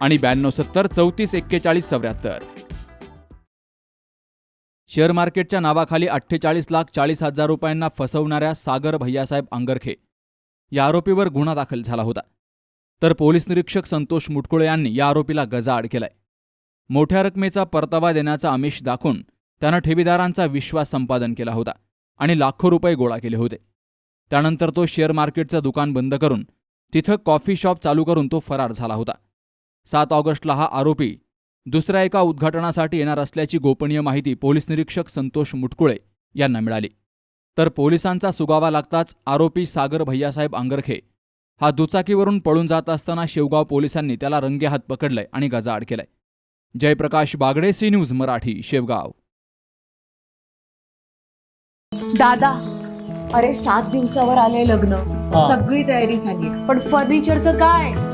आणि ब्याण्णव सत्तर चौतीस एक्केचाळीस चौऱ्याहत्तर. शेअर मार्केटच्या नावाखाली अठ्ठेचाळीस लाख चाळीस हजार रुपयांना फसवणाऱ्या सागर भैयासाहेब आंगरखे या आरोपीवर गुन्हा दाखल झाला होता. तर पोलीस निरीक्षक संतोष मुटकुळे यांनी या आरोपीला गजाआड केलाय. मोठ्या रकमेचा परतावा देण्याचा आमिष दाखवून त्यानं ठेवीदारांचा विश्वास संपादन केला होता आणि लाखो रुपये गोळा केले होते. त्यानंतर तो शेअर मार्केटचं दुकान बंद करून तिथं कॉफी शॉप चालू करून तो फरार झाला होता. सात ऑगस्टला हा आरोपी दुसऱ्या एका उद्घाटनासाठी येणार असल्याची गोपनीय माहिती पोलीस निरीक्षक संतोष मुटकुळे यांना मिळाली. तर पोलिसांचा सुगावा लागताच आरोपी सागर भैयासाहेब आंगरखे हा दुचाकीवरून पळून जात असताना शेवगाव पोलिसांनी त्याला रंगेहात पकडलंय आणि गजाआड केलंय. Jayprakash Bagade C news Marathi Shevgaon. दादा अरे सात दिवसावर आले लग्न. सगळी तयारी झाली. पण फर्निचरचं काय?